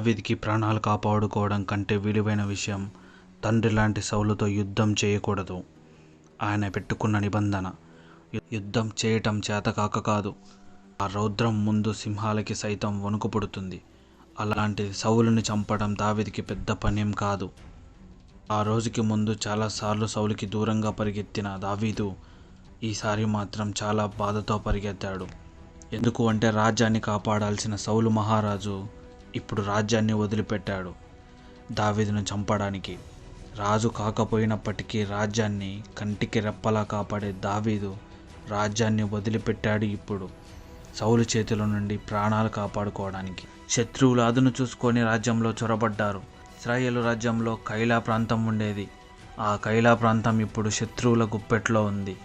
దావీదికి ప్రాణాలు కాపాడుకోవడం కంటే విలువైన విషయం తండ్రి లాంటి సౌలుతో యుద్ధం చేయకూడదు. ఆయన పెట్టుకున్న నిబంధన యుద్ధం చేయటం చేతకాక కాదు. ఆ రౌద్రం ముందు సింహాలకి సైతం వణుకు పుడుతుంది. అలాంటి సౌలుని చంపడం దావీదికి పెద్ద పనేం కాదు. ఆ రోజుకి ముందు చాలాసార్లు సౌలుకి దూరంగా పరిగెత్తిన దావీదు ఈసారి మాత్రం చాలా బాధతో పరిగెత్తాడు. ఎందుకు అంటే రాజ్యాన్ని కాపాడాల్సిన సౌలు మహారాజు ఇప్పుడు రాజ్యాన్ని వదిలిపెట్టాడు దావీదును చంపడానికి. రాజు కాకపోయినప్పటికీ రాజ్యాన్ని కంటికి రెప్పలా కాపాడే దావీదు రాజ్యాన్ని వదిలిపెట్టాడు ఇప్పుడు సౌలు చేతుల నుండి ప్రాణాలు కాపాడుకోవడానికి. శత్రువులు అదును చూసుకొని రాజ్యంలో చొరబడ్డారు. ఇస్రాయేలు రాజ్యంలో కైలా ప్రాంతం ఉండేది. ఆ కైలా ప్రాంతం ఇప్పుడు శత్రువుల గుప్పెట్లో ఉంది.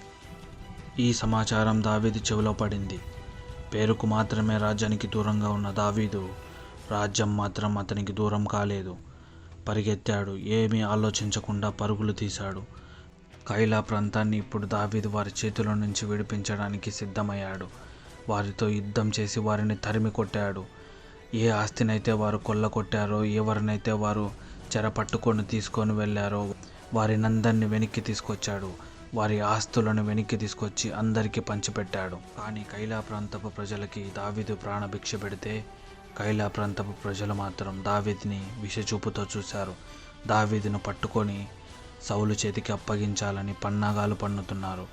ఈ సమాచారం దావీదు చెవిలో పడింది. పేరుకు మాత్రమే రాజ్యానికి దూరంగా ఉన్న దావీదు రాజ్యం మాత్రం అతనికి దూరం కాలేదు. పరిగెత్తాడు. ఏమీ ఆలోచించకుండా పరుగులు తీశాడు. కైలా ప్రాంతాన్ని ఇప్పుడు దావీదు వారి చేతుల నుంచి విడిపించడానికి సిద్ధమయ్యాడు. వారితో యుద్ధం చేసి వారిని తరిమి కొట్టాడు. ఏ ఆస్తినైతే వారు కొల్లగొట్టారో ఎవరినైతే వారు చెరపట్టుకొని తీసుకొని వెళ్ళారో వారినందరినీ వెనక్కి తీసుకొచ్చాడు. వారి ఆస్తులను వెనక్కి తీసుకొచ్చి అందరికీ పంచిపెట్టాడు. కానీ కైలా ప్రాంతపు ప్రజలకి దావీదు ప్రాణభిక్ష పెడితే కైలా ప్రాంతపు ప్రజలు మాత్రం దావీదిని విషచూపుతో చూశారు. దావీదును పట్టుకొని సౌలు చేతికి అప్పగించాలని పన్నాగాలు పన్నుతున్నారు.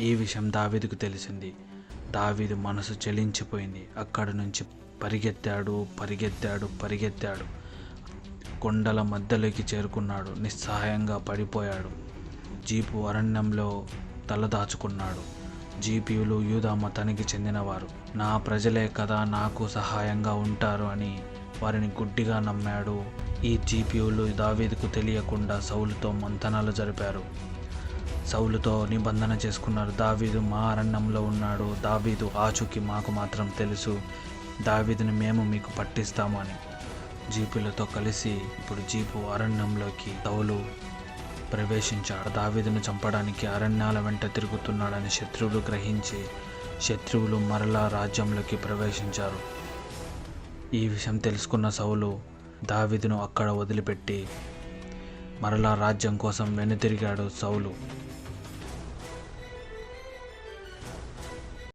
ఈ విషయం దావీదుకు తెలిసింది. దావీదు మనసు చెలించిపోయింది. అక్కడి నుంచి పరిగెత్తాడు పరిగెత్తాడు పరిగెత్తాడు. కొండల మధ్యలోకి చేరుకున్నాడు. నిస్సహాయంగా పడిపోయాడు. జీపు అరణ్యంలో తలదాచుకున్నాడు. జీపీయులు యూదా మతానికి చెందినవారు. నా ప్రజలే కదా నాకు సహాయంగా ఉంటారు అని వారిని గుడ్డిగా నమ్మాడు. ఈ జీపీయులు దావీదుకు తెలియకుండా సౌలుతో మంతనాలు జరిపారు. సౌలుతో నిబంధన చేసుకున్నారు. దావీదు మా అరణ్యంలో ఉన్నాడు. దావీదు ఆచూకి మాకు మాత్రం తెలుసు. దావీదుని మేము మీకు పట్టిస్తాము అని జీపులతో కలిసి ఇప్పుడు జీపు అరణ్యంలోకి సౌలు ప్రవేశించాడు. దావీదును చంపడానికి అరణ్యాల వెంట తిరుగుతున్నాడని శత్రువులు గ్రహించి శత్రువులు మరలా రాజ్యంలోకి ప్రవేశించారు. ఈ విషయం తెలుసుకున్న సౌలు దావీదును అక్కడ వదిలిపెట్టి మరలా రాజ్యం కోసం వెనుతిరిగాడు సౌలు.